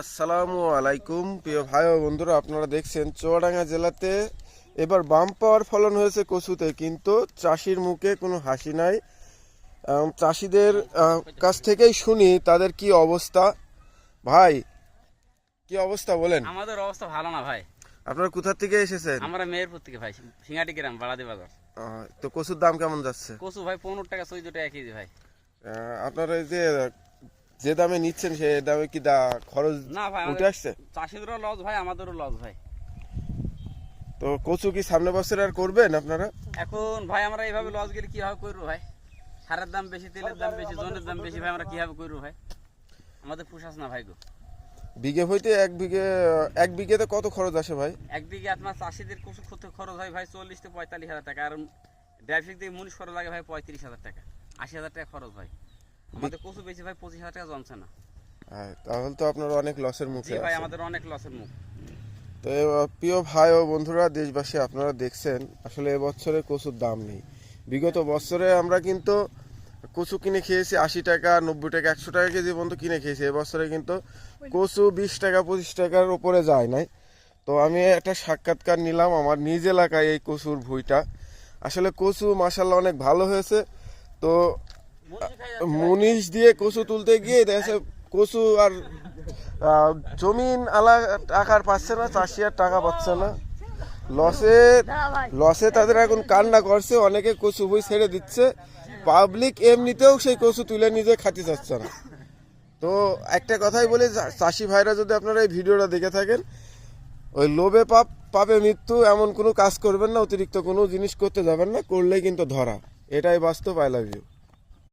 আসসালামু আলাইকুম প্রিয় ভাই ও বন্ধুরা আপনারা দেখছেন চুয়াডাঙ্গা জেলাতে। এবার বাম পাওয়ার ফলন হয়েছে কচুতে কিন্তু চাষির মুখে কোনো হাসি নাই। চাষিদের কাছ থেকেই শুনি তাদের কি অবস্থা। ভাই কি অবস্থা বলেন? আমাদের অবস্থা ভালো না ভাই। আপনারা কোথা থেকে এসেছেন? আমরা মেয়েরপুর থেকে ভাই সিঙ্গাটি গ্রাম বালাদি বাজার তো কচুর দাম কেমন যাচ্ছে? কচু ভাই পনেরো টাকা চোদ্দ টাকা কেজি ভাই। আপনারা এই যে যে দামে নিচ্ছেন সে দামে কি দা খরচ না ভাই উঠে আসছে? চাষিদেরও লস ভাই আমাদেরও লস ভাই। তো কচু কি সামনে বছর আর করবেন আপনারা? এখন ভাই আমরা এইভাবে লস গেলে কীভাবে করব ভাই? সারের দাম বেশি তেলের দাম বেশি জনের দাম বেশি ভাই আমরা কীভাবে করব ভাই? আমাদের পুষাস না ভাই গো। বিঘে হইতে এক বিঘে এক বিঘেতে কত খরচ আসে ভাই? এক বিঘে আপনার চাষিদের কচু খরচ হয় ভাই চল্লিশ থেকে পঁয়তাল্লিশ হাজার টাকা আর ড্রাইভিং থেকে মুনিশ খরচ লাগে ভাই পঁয়ত্রিশ হাজার টাকা আশি হাজার টাকা খরচ ভাই আমাদের কচু বেশি ভাই পঁচিশ হাজার টাকা জমছে না। হ্যাঁ, তাহলে তো আপনার অনেক লসের মুখে ভাই আমাদের অনেক লসের মুখ। তো প্রিয় ভাই ও বন্ধুরা দেশবাসী আপনারা দেখছেন আসলে এবছরে কচুর দাম নেই। বিগত বছরে আমরা কিন্তু কচু কিনে খেয়েছি আশি টাকা নব্বই টাকা একশো টাকা কেজি পর্যন্ত কিনে খেয়েছি। এবছরে কিন্তু কচু বিশ টাকা পঁচিশ টাকার উপরে যায় নাই। তো আমি একটা সাক্ষাৎকার নিলাম আমার নিজ এলাকায় এই কচুর ভুইটা। আসলে কচু মাসাল্লাহ অনেক ভালো হয়েছে। তো মুনিশ দিয়ে কচু তুলতে গিয়ে দেখে কচু আর জমিন আলা টাকার পাচ্ছে না, চাষি আর টাকা পাচ্ছে না। লসে লসে তাদের এখন কান্না করছে, অনেকে কচু বই ছেড়ে দিচ্ছে। পাবলিক এমনিতেও সেই কচু তুলে নিজে খাতে চাচ্ছে না। তো একটা কথাই বলি চাষি ভাইরা যদি আপনারা এই ভিডিওটা দেখে থাকেন, ওই লোভে পাপ, পাপে মৃত্যু এমন কোনো কাজ করবেন না, অতিরিক্ত কোনো জিনিস করতে যাবেন না, করলেই কিন্তু ধরা। এটাই বাস্তব আই লাভ ইউ